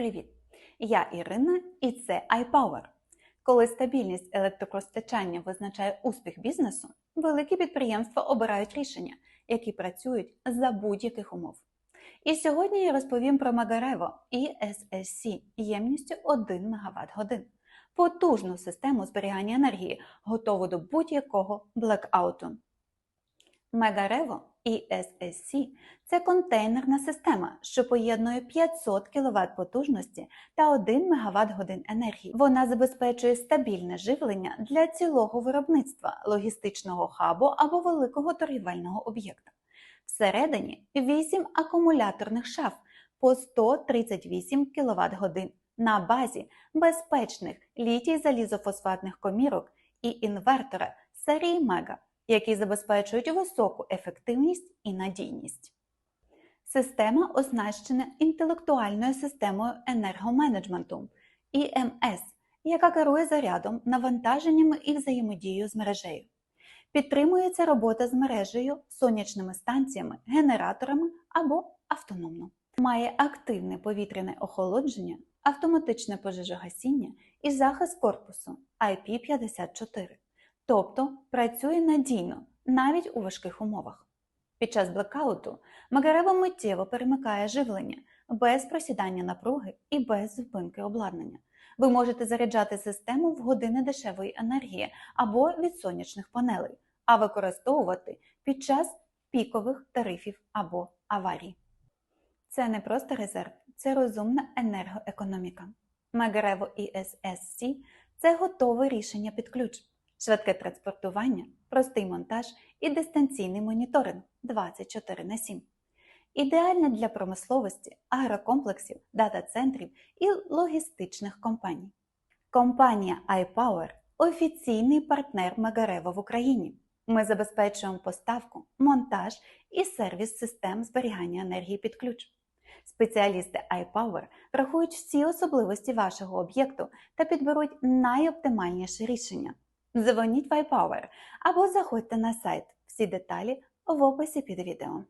Привіт! Я Ірина і це iPower. Коли стабільність електропостачання визначає успіх бізнесу, великі підприємства обирають рішення, які працюють за будь-яких умов. І сьогодні я розповім про Магарево ESSC ємністю 1 МВт годин. Потужну систему зберігання енергії, готову до будь-якого блекауту. Мегарево ESSC – це контейнерна система, що поєднує 500 кВт потужності та 1 МВт годин енергії. Вона забезпечує стабільне живлення для цілого виробництва, логістичного хабу або великого торгівельного об'єкта. Всередині 8 акумуляторних шаф по 138 кВт годин на базі безпечних літій залізофосфатних комірок і інвертора серії Мега які забезпечують високу ефективність і надійність. Система оснащена інтелектуальною системою енергоменеджменту ІМС, яка керує зарядом, навантаженнями і взаємодією з мережею. Підтримується робота з мережею, сонячними станціями, генераторами або автономно. Має активне повітряне охолодження, автоматичне пожежогасіння і захист корпусу IP54 тобто працює надійно навіть у важких умовах. Під час блекауту Магарево миттєво перемикає живлення без просідання напруги і без зупинки обладнання. Ви можете заряджати систему в години дешевої енергії або від сонячних панелей, а використовувати під час пікових тарифів або аварій. Це не просто резерв, це розумна енергоекономіка. Магарево ESSC – це готове рішення під ключ швидке транспортування, простий монтаж і дистанційний моніторинг 24 на 7. Ідеальне для промисловості, агрокомплексів, дата-центрів і логістичних компаній. Компанія iPower офіційний партнер Магарева в Україні. Ми забезпечуємо поставку, монтаж і сервіс систем зберігання енергії під ключ. Спеціалісти iPower врахують всі особливості вашого об'єкту та підберуть найоптимальніше рішення. Дзвоніть в iPower або заходьте на сайт. Всі деталі в описі під відео.